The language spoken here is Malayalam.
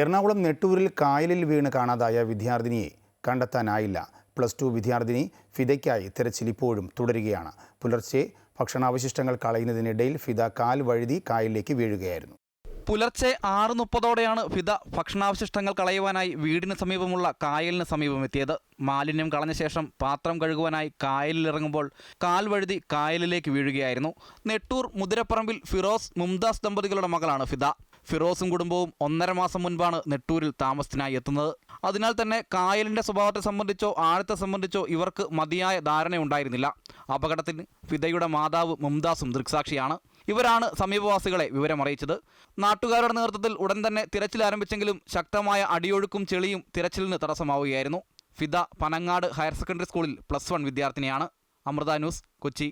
എറണാകുളം നെട്ടൂരിൽ കായലിൽ വീണ് കാണാതായ വിദ്യാർത്ഥിനിയെ കണ്ടെത്താനായില്ല. പ്ലസ് ടു വിദ്യാർത്ഥിനി ഫിദയ്ക്കായി തിരച്ചിൽ ഇപ്പോഴും തുടരുകയാണ്. പുലർച്ചെ ഭക്ഷണാവശിഷ്ടങ്ങൾ കളയുന്നതിനിടയിൽ ഫിദ കാൽ വഴുതി കായലിലേക്ക് വീഴുകയായിരുന്നു. പുലർച്ചെ ആറ് മുപ്പതോടെയാണ് ഫിദ ഭക്ഷണാവശിഷ്ടങ്ങൾ കളയുവാനായി വീടിന് സമീപമുള്ള കായലിന് സമീപമെത്തിയത്. മാലിന്യം കളഞ്ഞ ശേഷം പാത്രം കഴുകുവാനായി കായലിലിറങ്ങുമ്പോൾ കാൽ വഴുതി കായലിലേക്ക് വീഴുകയായിരുന്നു. നെട്ടൂർ മുതിരപ്പറമ്പിൽ ഫിറോസ് മുംതാസ് ദമ്പതികളുടെ മകളാണ് ഫിദ. ഫിറോസും കുടുംബവും ഒന്നര മാസം മുൻപാണ് നെട്ടൂരിൽ താമസത്തിനായി എത്തുന്നത്. അതിനാൽ തന്നെ കായലിന്റെ സ്വഭാവത്തെ സംബന്ധിച്ചോ ആഴത്തെ സംബന്ധിച്ചോ ഇവർക്ക് മതിയായ ധാരണയുണ്ടായിരുന്നില്ല. അപകടത്തിന് ഫിദയുടെ മാതാവ് മുംതാസും ദൃക്സാക്ഷിയാണ്. ഇവരാണ് സമീപവാസികളെ വിവരമറിയിച്ചത്. നാട്ടുകാരുടെ നേതൃത്വത്തിൽ ഉടൻ തന്നെ തിരച്ചിൽ ആരംഭിച്ചെങ്കിലും ശക്തമായ അടിയൊഴുക്കും ചെളിയും തിരച്ചിലിന് തടസ്സമാവുകയായിരുന്നു. ഫിദ പനങ്ങാട് ഹയർ സെക്കൻഡറി സ്കൂളിൽ പ്ലസ് വൺ വിദ്യാർത്ഥിനിയാണ്. അമൃത ന്യൂസ് കൊച്ചി.